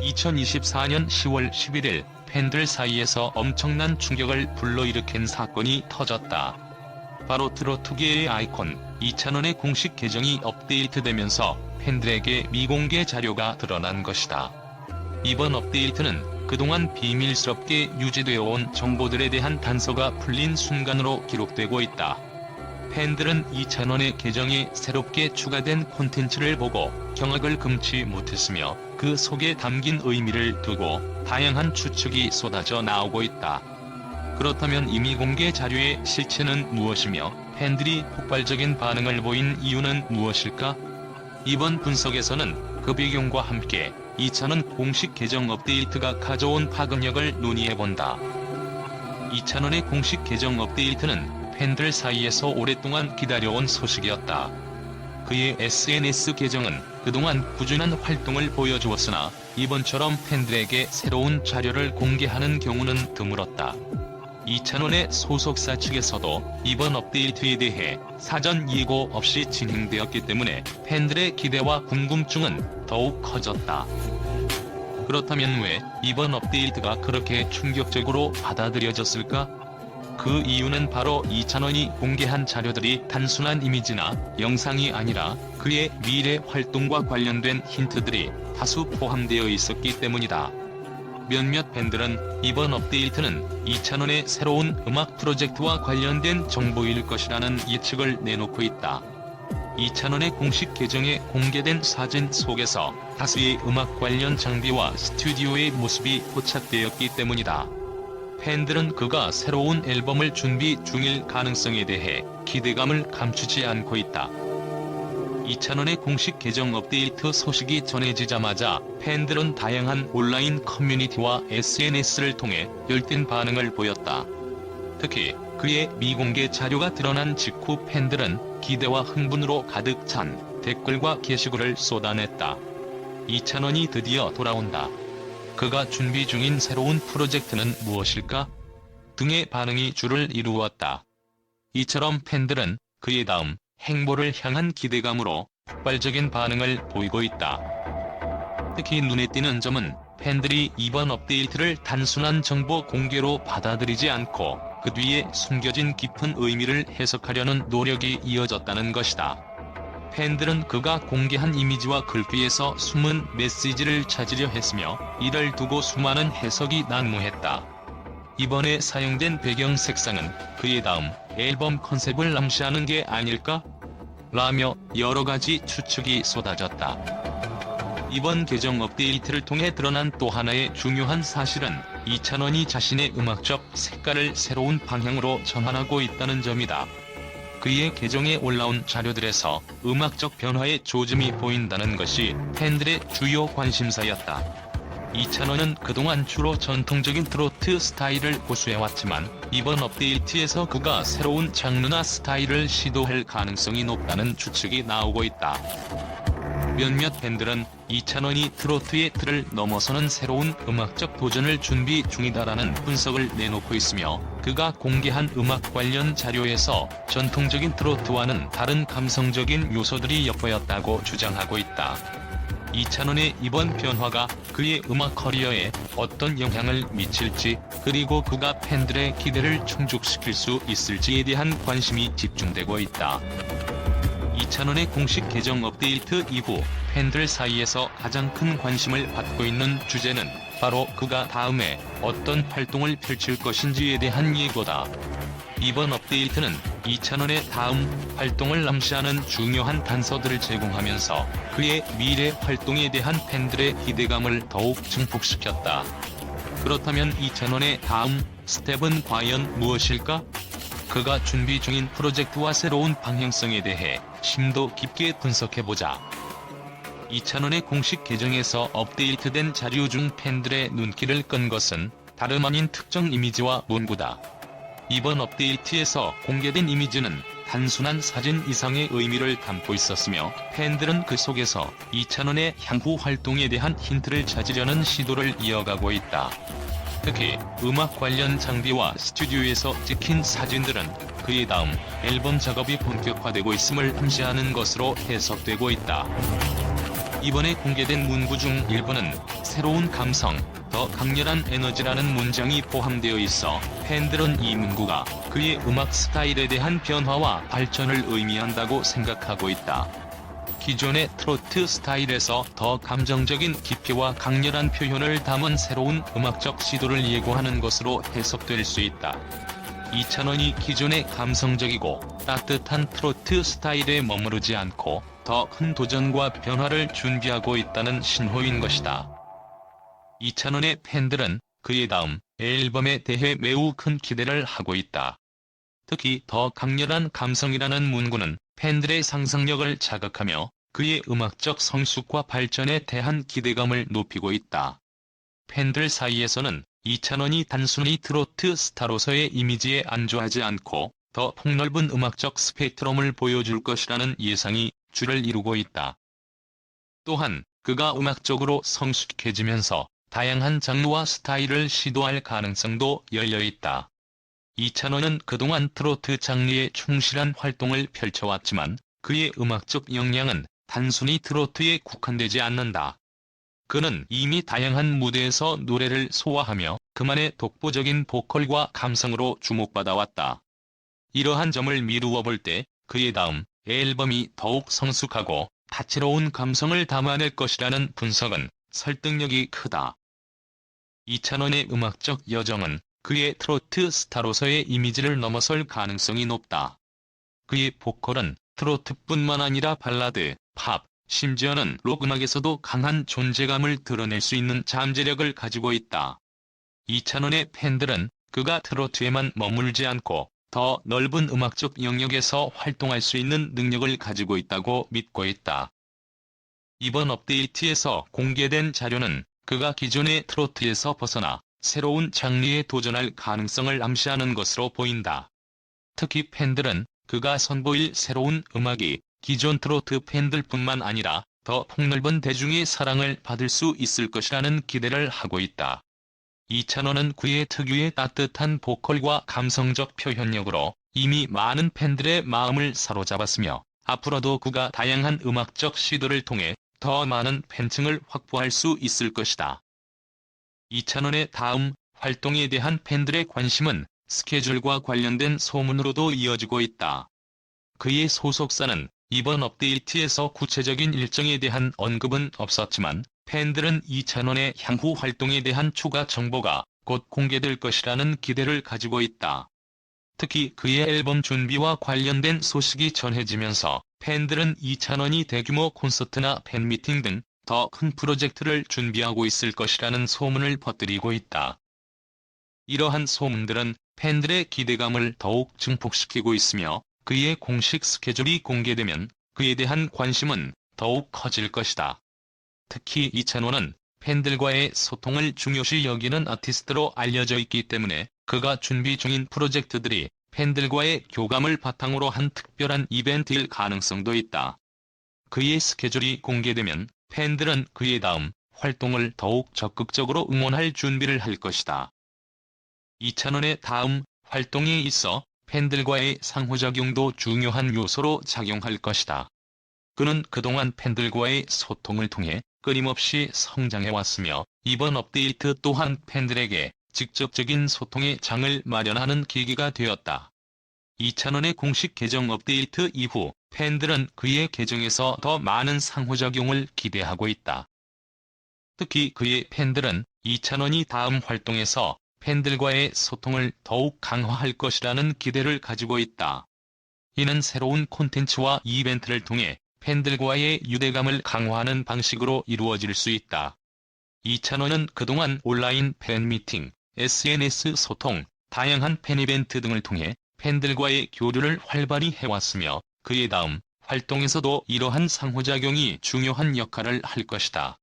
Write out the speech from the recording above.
2024년 10월 11일 팬들 사이에서 엄청난 충격을 불러일으킨 사건이 터졌다. 바로 트로트계의 아이콘 이찬원의 공식 계정이 업데이트되면서 팬들에게 미공개 자료가 드러난 것이다. 이번 업데이트는 그동안 비밀스럽게 유지되어 온 정보들에 대한 단서가 풀린 순간으로 기록되고 있다. 팬들은 이찬원의 계정에 새롭게 추가된 콘텐츠를 보고 경악을 금치 못했으며 그 속에 담긴 의미를 두고 다양한 추측이 쏟아져 나오고 있다. 그렇다면 이미 공개 자료의 실체는 무엇이며 팬들이 폭발적인 반응을 보인 이유는 무엇일까? 이번 분석에서는 그 배경과 함께 이찬원 공식 계정 업데이트가 가져온 파급력을 논의해본다. 이찬원의 공식 계정 업데이트는 팬들 사이에서 오랫동안 기다려온 소식이었다. 그의 SNS 계정은 그동안 꾸준한 활동을 보여주었으나 이번처럼 팬들에게 새로운 자료를 공개하는 경우는 드물었다. 이찬원의 소속사 측에서도 이번 업데이트에 대해 사전 예고 없이 진행되었기 때문에 팬들의 기대와 궁금증은 더욱 커졌다. 그렇다면 왜 이번 업데이트가 그렇게 충격적으로 받아들여졌을까? 그 이유는 바로 이찬원이 공개한 자료들이 단순한 이미지나 영상이 아니라 그의 미래 활동과 관련된 힌트들이 다수 포함되어 있었기 때문이다. 몇몇 팬들은 이번 업데이트는 이찬원의 새로운 음악 프로젝트와 관련된 정보일 것이라는 예측을 내놓고 있다. 이찬원의 공식 계정에 공개된 사진 속에서 다수의 음악 관련 장비와 스튜디오의 모습이 포착되었기 때문이다. 팬들은 그가 새로운 앨범을 준비 중일 가능성에 대해 기대감을 감추지 않고 있다. 이찬원의 공식 계정 업데이트 소식이 전해지자마자 팬들은 다양한 온라인 커뮤니티와 SNS를 통해 열띤 반응을 보였다. 특히 그의 미공개 자료가 드러난 직후 팬들은 기대와 흥분으로 가득 찬 댓글과 게시글을 쏟아냈다. 이찬원이 드디어 돌아온다. 그가 준비 중인 새로운 프로젝트는 무엇일까? 등의 반응이 줄을 이루었다. 이처럼 팬들은 그의 다음 행보를 향한 기대감으로 폭발적인 반응을 보이고 있다. 특히 눈에 띄는 점은 팬들이 이번 업데이트를 단순한 정보 공개로 받아들이지 않고 그 뒤에 숨겨진 깊은 의미를 해석하려는 노력이 이어졌다는 것이다. 팬들은 그가 공개한 이미지와 글귀에서 숨은 메시지를 찾으려 했으며 이를 두고 수많은 해석이 난무했다. 이번에 사용된 배경 색상은 그의 다음 앨범 컨셉을 암시하는 게 아닐까? 라며 여러 가지 추측이 쏟아졌다. 이번 계정 업데이트를 통해 드러난 또 하나의 중요한 사실은 이찬원이 자신의 음악적 색깔을 새로운 방향으로 전환하고 있다는 점이다. 그의 계정에 올라온 자료들에서 음악적 변화의 조짐이 보인다는 것이 팬들의 주요 관심사였다. 이찬원은 그동안 주로 전통적인 트로트 스타일을 고수해왔지만 이번 업데이트에서 그가 새로운 장르나 스타일을 시도할 가능성이 높다는 추측이 나오고 있다. 몇몇 팬들은 이찬원이 트로트의 틀을 넘어서는 새로운 음악적 도전을 준비 중이다라는 분석을 내놓고 있으며 그가 공개한 음악 관련 자료에서 전통적인 트로트와는 다른 감성적인 요소들이 엿보였다고 주장하고 있다. 이찬원의 이번 변화가 그의 음악 커리어에 어떤 영향을 미칠지 그리고 그가 팬들의 기대를 충족시킬 수 있을지에 대한 관심이 집중되고 있다. 이찬원의 공식 계정 업데이트 이후 팬들 사이에서 가장 큰 관심을 받고 있는 주제는 바로 그가 다음에 어떤 활동을 펼칠 것인지에 대한 예고다. 이번 업데이트는 이찬원의 다음 활동을 암시하는 중요한 단서들을 제공하면서 그의 미래 활동에 대한 팬들의 기대감을 더욱 증폭시켰다. 그렇다면 이찬원의 다음 스텝은 과연 무엇일까? 그가 준비 중인 프로젝트와 새로운 방향성에 대해 심도 깊게 분석해보자. 이찬원의 공식 계정에서 업데이트된 자료 중 팬들의 눈길을 끈 것은 다름 아닌 특정 이미지와 문구다. 이번 업데이트에서 공개된 이미지는 단순한 사진 이상의 의미를 담고 있었으며 팬들은 그 속에서 이찬원의 향후 활동에 대한 힌트를 찾으려는 시도를 이어가고 있다. 특히 음악 관련 장비와 스튜디오에서 찍힌 사진들은 그의 다음 앨범 작업이 본격화되고 있음을 암시하는 것으로 해석되고 있다. 이번에 공개된 문구 중 일부는 새로운 감성, 더 강렬한 에너지라는 문장이 포함되어 있어 팬들은 이 문구가 그의 음악 스타일에 대한 변화와 발전을 의미한다고 생각하고 있다. 기존의 트로트 스타일에서 더 감정적인 깊이와 강렬한 표현을 담은 새로운 음악적 시도를 예고하는 것으로 해석될 수 있다. 이찬원이 기존의 감성적이고 따뜻한 트로트 스타일에 머무르지 않고 더 큰 도전과 변화를 준비하고 있다는 신호인 것이다. 이찬원의 팬들은 그의 다음 앨범에 대해 매우 큰 기대를 하고 있다. 특히 더 강렬한 감성이라는 문구는 팬들의 상상력을 자극하며 그의 음악적 성숙과 발전에 대한 기대감을 높이고 있다. 팬들 사이에서는 이찬원이 단순히 트로트 스타로서의 이미지에 안주하지 않고 더 폭넓은 음악적 스펙트럼을 보여줄 것이라는 예상이 줄을 이루고 있다. 또한 그가 음악적으로 성숙해지면서 다양한 장르와 스타일을 시도할 가능성도 열려있다. 이찬원은 그동안 트로트 장르에 충실한 활동을 펼쳐왔지만 그의 음악적 역량은 단순히 트로트에 국한되지 않는다. 그는 이미 다양한 무대에서 노래를 소화하며 그만의 독보적인 보컬과 감성으로 주목받아왔다. 이러한 점을 미루어 볼 때 그의 다음 앨범이 더욱 성숙하고 다채로운 감성을 담아낼 것이라는 분석은 설득력이 크다. 이찬원의 음악적 여정은 그의 트로트 스타로서의 이미지를 넘어설 가능성이 높다. 그의 보컬은 트로트뿐만 아니라 발라드, 팝, 심지어는 록 음악에서도 강한 존재감을 드러낼 수 있는 잠재력을 가지고 있다. 이찬원의 팬들은 그가 트로트에만 머물지 않고 더 넓은 음악적 영역에서 활동할 수 있는 능력을 가지고 있다고 믿고 있다. 이번 업데이트에서 공개된 자료는 그가 기존의 트로트에서 벗어나 새로운 장르에 도전할 가능성을 암시하는 것으로 보인다. 특히 팬들은 그가 선보일 새로운 음악이 기존 트로트 팬들뿐만 아니라 더 폭넓은 대중의 사랑을 받을 수 있을 것이라는 기대를 하고 있다. 이찬원은 그의 특유의 따뜻한 보컬과 감성적 표현력으로 이미 많은 팬들의 마음을 사로잡았으며 앞으로도 그가 다양한 음악적 시도를 통해 더 많은 팬층을 확보할 수 있을 것이다. 이찬원의 다음 활동에 대한 팬들의 관심은 스케줄과 관련된 소문으로도 이어지고 있다. 그의 소속사는 이번 업데이트에서 구체적인 일정에 대한 언급은 없었지만 팬들은 이찬원의 향후 활동에 대한 추가 정보가 곧 공개될 것이라는 기대를 가지고 있다. 특히 그의 앨범 준비와 관련된 소식이 전해지면서 팬들은 이찬원이 대규모 콘서트나 팬미팅 등 더 큰 프로젝트를 준비하고 있을 것이라는 소문을 퍼뜨리고 있다. 이러한 소문들은 팬들의 기대감을 더욱 증폭시키고 있으며 그의 공식 스케줄이 공개되면 그에 대한 관심은 더욱 커질 것이다. 특히 이찬원은 팬들과의 소통을 중요시 여기는 아티스트로 알려져 있기 때문에 그가 준비 중인 프로젝트들이 팬들과의 교감을 바탕으로 한 특별한 이벤트일 가능성도 있다. 그의 스케줄이 공개되면 팬들은 그의 다음 활동을 더욱 적극적으로 응원할 준비를 할 것이다. 이찬원의 다음 활동에 있어 팬들과의 상호작용도 중요한 요소로 작용할 것이다. 그는 그동안 팬들과의 소통을 통해 끊임없이 성장해왔으며 이번 업데이트 또한 팬들에게 직접적인 소통의 장을 마련하는 계기가 되었다. 이찬원의 공식 계정 업데이트 이후 팬들은 그의 계정에서 더 많은 상호작용을 기대하고 있다. 특히 그의 팬들은 이찬원이 다음 활동에서 팬들과의 소통을 더욱 강화할 것이라는 기대를 가지고 있다. 이는 새로운 콘텐츠와 이벤트를 통해 팬들과의 유대감을 강화하는 방식으로 이루어질 수 있다. 이찬원은 그동안 온라인 팬미팅, SNS 소통, 다양한 팬이벤트 등을 통해 팬들과의 교류를 활발히 해왔으며 그의 다음 활동에서도 이러한 상호작용이 중요한 역할을 할 것이다.